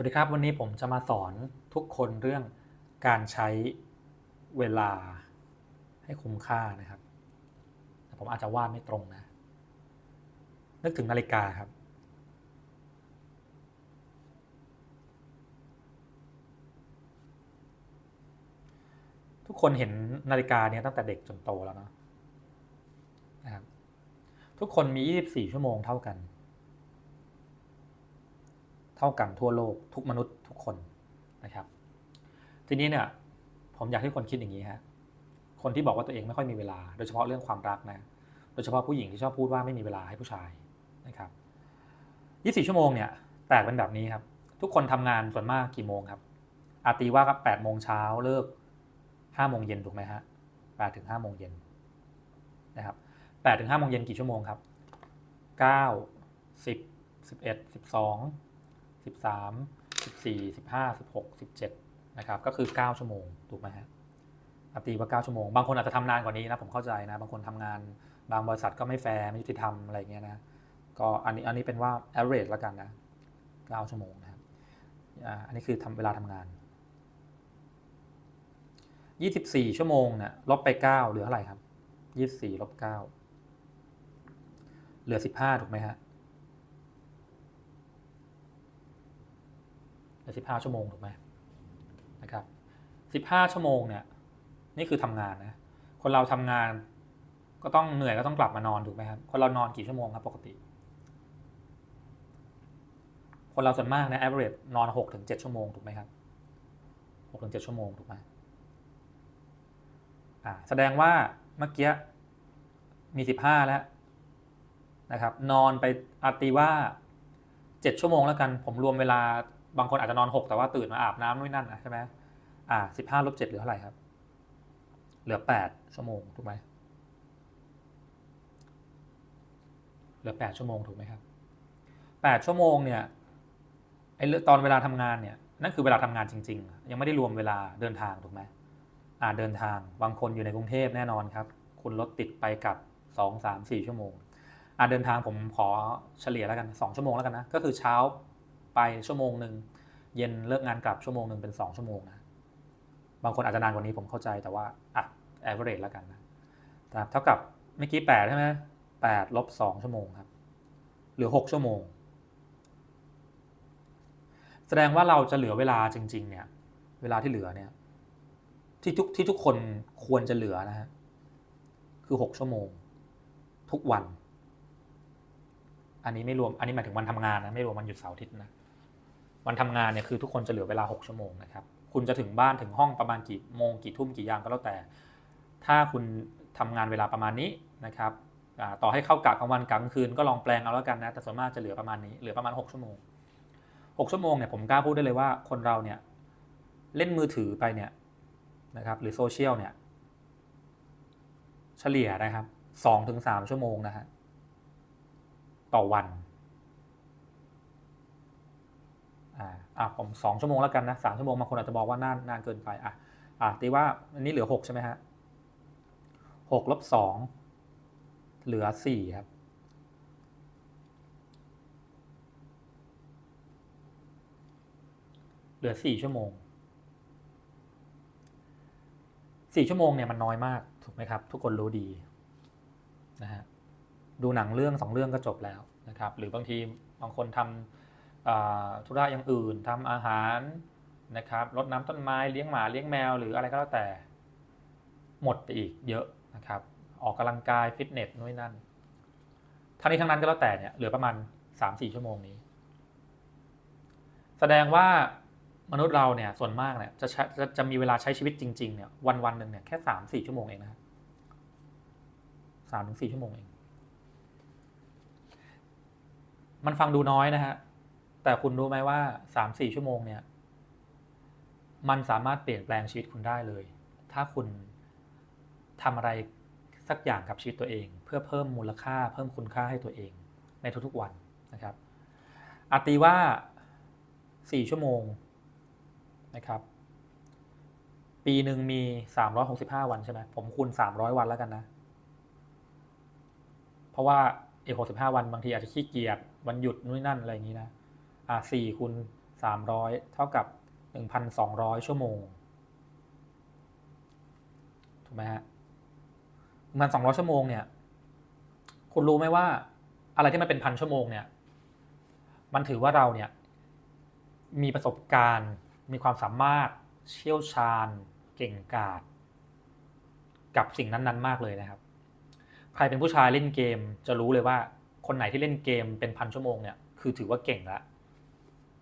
วัสดีครับ วันนี้ผมจะมาสอนทุกคนเรื่องการใช้เวลาให้คุ้มค่านะครับแต่ผมอาจจะวาดไม่ตรงนะ นึกถึงนาฬิกาครับ ทุกคนเห็นนาฬิกาเนี่ยตั้งแต่เด็กจนโตแล้วเนาะนะครับทุกคนมี 24 ชั่วโมงเท่ากัน เท่ากันทั่วโลกทุกมนุษย์ทุกคนนะครับ ทีนี้เนี่ยผมอยากให้คนคิดอย่างนี้ฮะคนที่บอกว่าตัวเองไม่ค่อยมีเวลา โดยเฉพาะเรื่องความรักนะโดยเฉพาะผู้หญิงที่ชอบพูดว่าไม่มีเวลาให้ผู้ชายนะครับ24 ชั่วโมงเนี่ยแตกเป็นแบบนี้ครับ ทุกคนทำงานส่วนมากกี่โมงครับ อาตีว่าครับ8โมงเช้าเลิก5โมงเย็นถูกไหมฮะ8ถึง5โมงเย็นนะครับ8ถึง5โมงเย็นกี่ชั่วโมงครับ 9 10 11 12 สิบสามสิบสี่สิบห้าสิบหกสิบเจ็ดนะครับก็คือเก้าชั่วโมงถูกไหมฮะอาตีว่าเก้าชั่วโมง บางคนอาจจะทำนานกว่านี้นะผมเข้าใจนะ บางคนทำงาน บางบริษัทก็ไม่แฟร์ไม่ยุติธรรมอะไรเงี้ยนะก็อันนี้อันนี้เป็นว่า average แล้วกันนะเก้าชั่วโมงนะครับอันนี้คือทำเวลาทำงานยี่สิบสี่ชั่วโมงเนี่ยลบไปเก้าเหลือเท่าไหร่ครับยี่สิบสี่ลบเก้าเหลือสิบห้าถูกไหมฮะ สิบห้าชั่วโมงถูกไหมนะครับสิบห้าชั่วโมงเนี่ยนี่คือทำงานนะคนเราทำงานก็ต้องเหนื่อยก็ต้องกลับมานอนถูกไหมครับคนเรานอนกี่ชั่วโมงครับปกติ คนเราส่วนมากนะ average นอนหกถึงเจ็ดชั่วโมงถูกไหมครับหกถึงเจ็ดชั่วโมงถูกไหมอ่าแสดงว่าเมื่อกี้มีสิบห้าแล้วนะครับ นอนไปอาตีว่าเจ็ดชั่วโมงแล้วกัน ผมรวมเวลา บางคนอาจจะนอนหกแต่ว่าตื่นมาอาบน้ำนู่นนั่นนะใช่ไหมอ่าสิบห้าลบเจ็ดเหลือเท่าไหร่ครับ เหลือแปดชั่วโมงถูกไหมเหลือแปดชั่วโมงถูกไหมครับแปดชั่วโมงเนี่ยไอ้ตอนเวลาทำงานเนี่ยนั่นคือเวลาทำงานจริง ๆ ยังไม่ได้รวมเวลาเดินทางถูกไหมอ่าเดินทางบางคนอยู่ในกรุงเทพแน่นอนครับ คุณรถติดไปกับสองสามสี่ชั่วโมงอ่าเดินทางผมขอเฉลี่ยแล้วกันสองชั่วโมงแล้วกันนะก็คือเช้า ไปชั่วโมงหนึ่งเย็นเลิกงานกลับชั่วโมงหนึ่งเป็นสองชั่วโมงนะบางคนอาจจะนานกว่านี้ผมเข้าใจแต่ว่าอะ average แล้วกันนะเท่ากับเมื่อกี้แปดใช่ไหมแปดลบสองชั่วโมงครับเหลือหกชั่วโมง แสดงว่าเราจะเหลือเวลาจริง ๆ เนี่ย เวลาที่เหลือเนี่ยที่ทุกที่ทุกคนควรจะเหลือนะฮะคือหกชั่วโมง ทุกวัน อันนี้ไม่รวมอันนี้หมายถึงวันทำงานนะไม่รวมวันหยุดเสาร์อาทิตย์นะวันทำงานเนี่ยคือทุกคนจะเหลือเวลา 6 ชั่วโมงนะครับคุณจะถึงบ้านถึงห้องประมาณกี่โมงกี่ทุ่มกี่ยามก็แล้วแต่ ถ้าคุณทำงานเวลาประมาณนี้นะครับต่อให้เข้ากะกลางวันกลางคืนก็ลองแปลงเอาแล้วกันนะแต่ส่วนมากจะเหลือประมาณนี้เหลือประมาณ 6 ชั่วโมง 6 ชั่วโมงเนี่ยผมกล้าพูดได้เลยว่าคนเราเนี่ยเล่นมือถือไปเนี่ยนะครับหรือโซเชียลเนี่ยเฉลี่ยนะครับ2-3ชั่วโมงนะฮะ ต่อวันอ่าอะผมสองชั่วโมงแล้วกันนะสามชั่วโมงบางคนอาจจะบอกว่านานนานเกินไปอะอะตีว่าอันนี้เหลือหกใช่ไหมฮะหกลบสองเหลือสี่ครับเหลือสี่ชั่วโมงสี่ชั่วโมงเนี่ยมันน้อยมากถูกไหมครับ ทุกคนรู้ดีนะฮะ ดูหนังเรื่องสองเรื่องก็จบแล้วนะครับหรือบางทีบางคนทำธุระอย่างอื่นทำอาหารนะครับรดน้ำต้นไม้เลี้ยงหมาเลี้ยงแมว หรืออะไรก็แล้วแต่หมดไปอีกเยอะนะครับออกกำลังกายฟิตเนสนู่นนั่นทั้งนี้ทั้งนั้นก็แล้วแต่เนี่ยเหลือประมาณสามสี่ชั่วโมงนี้ แสดงว่ามนุษย์เราเนี่ยส่วนมากเนี่ยจะจะจะมีเวลาใช้ชีวิตจริงๆเนี่ยวันวันหนึ่งเนี่ยแค่สามสี่ชั่วโมงเองนะสามถึงสี่ชั่วโมงเอง มันฟังดูน้อยนะฮะ แต่คุณรู้ไหมว่าสามสี่ชั่วโมงเนี่ย มันสามารถเปลี่ยนแปลงชีวิตคุณได้เลย ถ้าคุณทำอะไรสักอย่างกับชีวิตตัวเอง เพื่อเพิ่มมูลค่า เพิ่มคุณค่าให้ตัวเองในทุกๆวันนะครับอาตีว่าสี่ชั่วโมงนะครับ ปีหนึ่งมีสามร้อยหกสิบห้าวันใช่ไหมผมคูณสามร้อยวันแล้วกันนะ เพราะว่า อีกหกสิบห้าวันบางทีอาจจะขี้เกียจวันหยุดนู่นนั่นอะไรอย่างนี้นะอ่าสี่คูณ300เท่ากับ1,200ชั่วโมงถูกไหมฮะ1,200ชั่วโมงเนี่ยคุณรู้ไหมว่าอะไรที่มันเป็นพันชั่วโมงเนี่ย มันถือว่าเราเนี่ยมีประสบการณ์ มีความสามารถเชี่ยวชาญ เก่งกาจกับสิ่งนั้น ๆ มากเลยนะครับ ครเป็นผู้ชายเล่นเกมจะรู้เลยว่า คนไหนที่เล่นเกมเป็นพันชั่วโมงเนี่ยคือถือว่าเก่งละ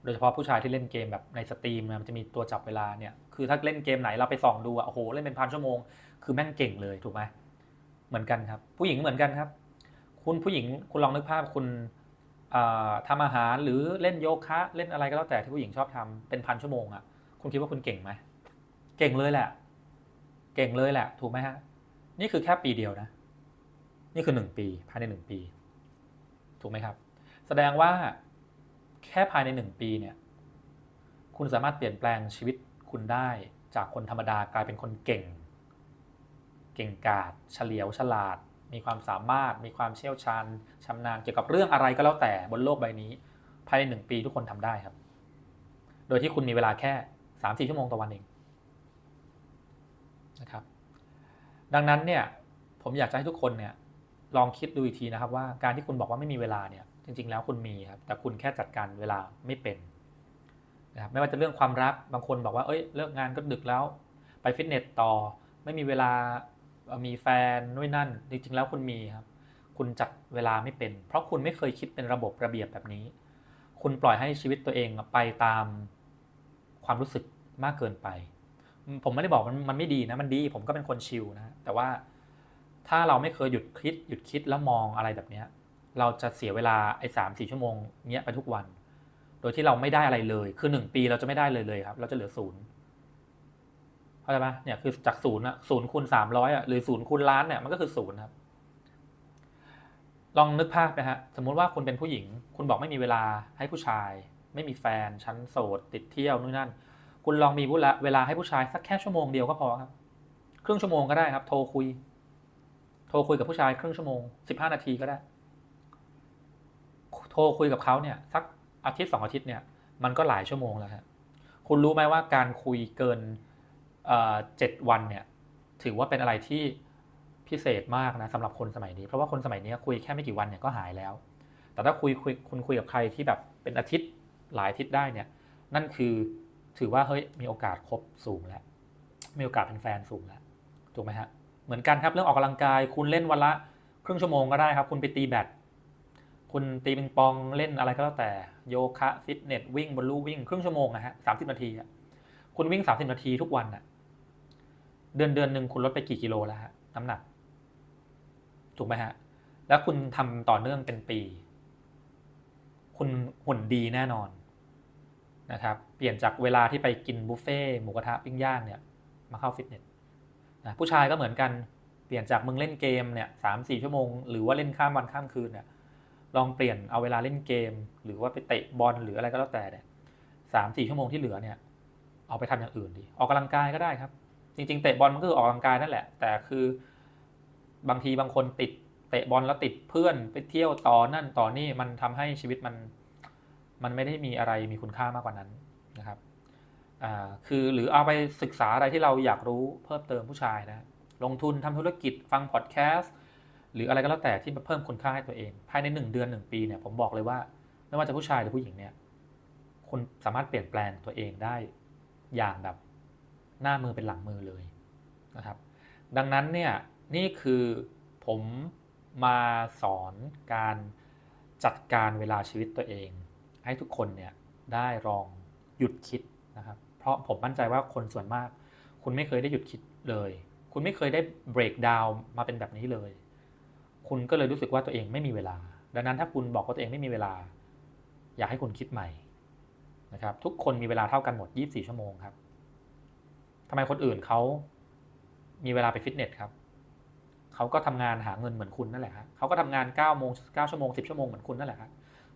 โดยเฉพาะผู้ชายที่เล่นเกมแบบในสตรีมนะมันจะมีตัวจับเวลาเนี่ยคือถ้าเล่นเกมไหนเราไปส่องดูอะโอ้โหเล่นเป็นพันชั่วโมง คือแม่งเก่งเลยถูกไหมเหมือนกันครับ ผู้หญิงเหมือนกันครับ คุณผู้หญิงคุณลองนึกภาพคุณทำอาหารหรือเล่นโยคะเล่นอะไรก็แล้วแต่ที่ผู้หญิงชอบทำเป็นพันชั่วโมงอะคุณคิดว่าคุณเก่งไหมเก่งเลยแหละ เก่งเลยแหละ ถูกไหมฮะนี่คือแค่ปีเดียวนะ นี่คือหนึ่งปีภายในหนึ่งปี ถูกไหมครับ แสดงว่าแค่ภายในหนึ่งปีเนี่ยคุณสามารถเปลี่ยนแปลงชีวิตคุณได้จากคนธรรมดากลายเป็นคนเก่ง เก่งกาจเฉลียวฉลาด มีความสามารถ มีความเชี่ยวชาญชำนาญเกี่ยวกับเรื่องอะไรก็แล้วแต่บนโลกใบนี้ ภายในหนึ่งปีทุกคนทำได้ครับ โดยที่คุณมีเวลาแค่สามสี่ชั่วโมงต่อวันเองนะครับดังนั้นเนี่ยผมอยากจะให้ทุกคนเนี่ย ลองคิดดูอีกทีนะครับว่าการที่คุณบอกว่าไม่มีเวลาเนี่ยจริง ๆ แล้วคุณมีครับแต่คุณแค่จัดการเวลาไม่เป็นนะครับไม่ว่าจะเรื่องความรักบางคนบอกว่าเอ้ยเลิกงานก็ดึกแล้วไปฟิตเนสต่อ ไม่มีเวลามีแฟนนู่นนั่น จริง ๆ แล้วคุณมีครับ คุณจัดเวลาไม่เป็น เพราะคุณไม่เคยคิดเป็นระบบระเบียบแบบนี้ คุณปล่อยให้ชีวิตตัวเองไปตามความรู้สึกมากเกินไป ผมไม่ได้บอกมันมันไม่ดีนะมันดี ผมก็เป็นคนชิลนะแต่ว่า ถ้าเราไม่เคยหยุดคิดหยุดคิดแล้วมองอะไรแบบนี้เราจะเสียเวลาไอ้สามสี่ชั่วโมงเนี้ยไปทุกวัน โดยที่เราไม่ได้อะไรเลย คือหนึ่งปีเราจะไม่ได้เลยเลยครับ เราจะเหลือศูนย์เข้าใจไหมเนี่ยคือจากศูนย์อะศูนย์คูณสามร้อยอะหรือศูนย์คูณล้านเนี่ยมันก็คือศูนย์ครับ ลองนึกภาพนะฮะสมมุติว่าคุณเป็นผู้หญิง คุณบอกไม่มีเวลาให้ผู้ชาย ไม่มีแฟนชั้นโสด ติดเที่ยวนู่นนั่น คุณลองมีเวลาให้ผู้ชายสักแค่ชั่วโมงเดียวก็พอครับ ครึ่งชั่วโมงก็ได้ครับ โทรคุย โทรคุยกับผู้ชายครึ่งชั่วโมงสิบห้านาทีก็ได้ โทรคุยกับเขาเนี่ยสักอาทิตย์สองอาทิตย์เนี่ยมันก็หลายชั่วโมงแล้วครับคุณรู้ไหมว่าการคุยเกินเจ็ดวันเนี่ยถือว่าเป็นอะไรที่พิเศษมากนะสำหรับคนสมัยนี้ เพราะว่าคนสมัยนี้คุยแค่ไม่กี่วันเนี่ยก็หายแล้ว แต่ถ้าคุยคุยคุณคุยกับใครที่แบบเป็นอาทิตย์หลายอาทิตย์ได้เนี่ยนั่นคือถือว่าเฮ้ยมีโอกาสคบสูงแล้วมีโอกาสเป็นแฟนสูงแล้วถูกไหมฮะ เหมือนกันครับเรื่องออกกำลังกาย คุณเล่นวันละครึ่งชั่วโมงก็ได้ครับ คุณไปตีแบดคุณตีปิงปองเล่นอะไรก็แล้วแต่โยคะฟิตเนสวิ่งบนลู่วิ่งครึ่งชั่วโมงนะฮะสามสิบนาทีคุณวิ่งสามสิบนาทีทุกวันอะเดือนเดือนหนึ่งคุณลดไปกี่กิโลแล้วฮะน้ำหนัก ถูกไหมฮะ แล้วคุณทำต่อเนื่องเป็นปี คุณหุ่นดีแน่นอนนะครับ เปลี่ยนจากเวลาที่ไปกินบุฟเฟ่หมูกระทะปิ้งย่างเนี่ย มาเข้าฟิตเนส นะผู้ชายก็เหมือนกันเปลี่ยนจากมึงเล่นเกมเนี่ยสามสี่ชั่วโมง หรือว่าเล่นข้ามวันข้ามคืนเนี่ยลองเปลี่ยนเอาเวลาเล่นเกม หรือว่าไปเตะบอลหรืออะไรก็แล้วแต่เนี่ยสามสี่ชั่วโมงที่เหลือเนี่ย เอาไปทำอย่างอื่นดี ออกกำลังกายก็ได้ครับ จริง ๆ เตะบอลมันก็คือออกกำลังกายนั่นแหละ แต่คือบางทีบางคนติดเตะบอลแล้วติดเพื่อนไปเที่ยวต่อนั่นต่อนี่มันทำให้ชีวิตมัน มันไม่ได้มีอะไรมีคุณค่ามากกว่านั้นนะครับ อ่าคือหรือเอาไปศึกษาอะไรที่เราอยากรู้เพิ่มเติมผู้ชายนะลงทุนทำธุรกิจฟังพอดแคสต์หรืออะไรก็แล้วแต่ที่มาเพิ่มคุณค่าให้ตัวเอง ภายในหนึ่งเดือนหนึ่งปีเนี่ยผมบอกเลยว่า ไม่ว่าจะผู้ชายหรือผู้หญิงเนี่ยคุณสามารถเปลี่ยนแปลงตัวเองได้อย่างแบบหน้ามือเป็นหลังมือเลยนะครับ ดังนั้นเนี่ยนี่คือผมมาสอนการจัดการเวลาชีวิตตัวเอง ให้ทุกคนเนี่ยได้ลองหยุดคิดนะครับ ราะผมมั่นใจว่าคนส่วนมาก คุณไม่เคยได้หยุดคิดเลย คุณไม่เคยได้ break down มาเป็นแบบนี้เลย คุณก็เลยรู้สึกว่าตัวเองไม่มีเวลา ดังนั้นถ้าคุณบอกว่าตัวเองไม่มีเวลา อยากให้คุณคิดใหม่นะครับ ทุกคนมีเวลาเท่ากันหมด 24 ชั่วโมงครับทำไมคนอื่นเขามีเวลาไปฟิตเนสครับเขาก็ทำงานหาเงินเหมือนคุณนั่นแหละครับเขาก็ทำงาน9โมง9ชั่วโมง 10 ชั่วโมงเหมือนคุณนั่นแหละครับ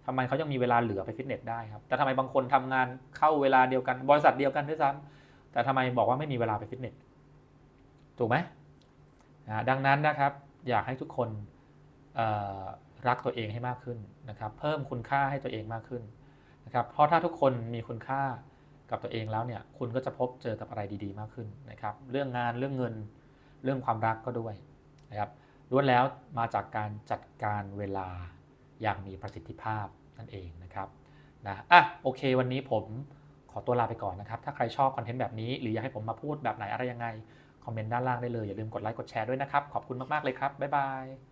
ทำไมเขายังมีเวลาเหลือไปฟิตเนสได้ครับแต่ทำไมบางคนทำงานเข้าเวลาเดียวกัน บริษัทเดียวกันด้วยซ้ำแต่ทำไมบอกว่าไม่มีเวลาไปฟิตเนสถูกไหมดังนั้นนะครับอยากให้ทุกคนรักตัวเองให้มากขึ้นนะครับ เพิ่มคุณค่าให้ตัวเองมากขึ้นนะครับ เพราะถ้าทุกคนมีคุณค่ากับตัวเองแล้วเนี่ย คุณก็จะพบเจอกับอะไรดีๆ มากขึ้นนะครับ เรื่องงานเรื่องเงินเรื่องความรักก็ด้วยนะครับล้วนแล้วมาจากการจัดการเวลา อย่างมีประสิทธิภาพนั่นเองนะครับนะอะโอเค วันนี้ผมขอตัวลาไปก่อนนะครับ ถ้าใครชอบคอนเทนต์แบบนี้ หรืออยากให้ผมมาพูดแบบไหนอะไรยังไง คอมเมนต์ด้านล่างได้เลย อย่าลืมกดไลค์กดแชร์ด้วยนะครับ ขอบคุณมาก ๆ เลยครับ บ๊ายบาย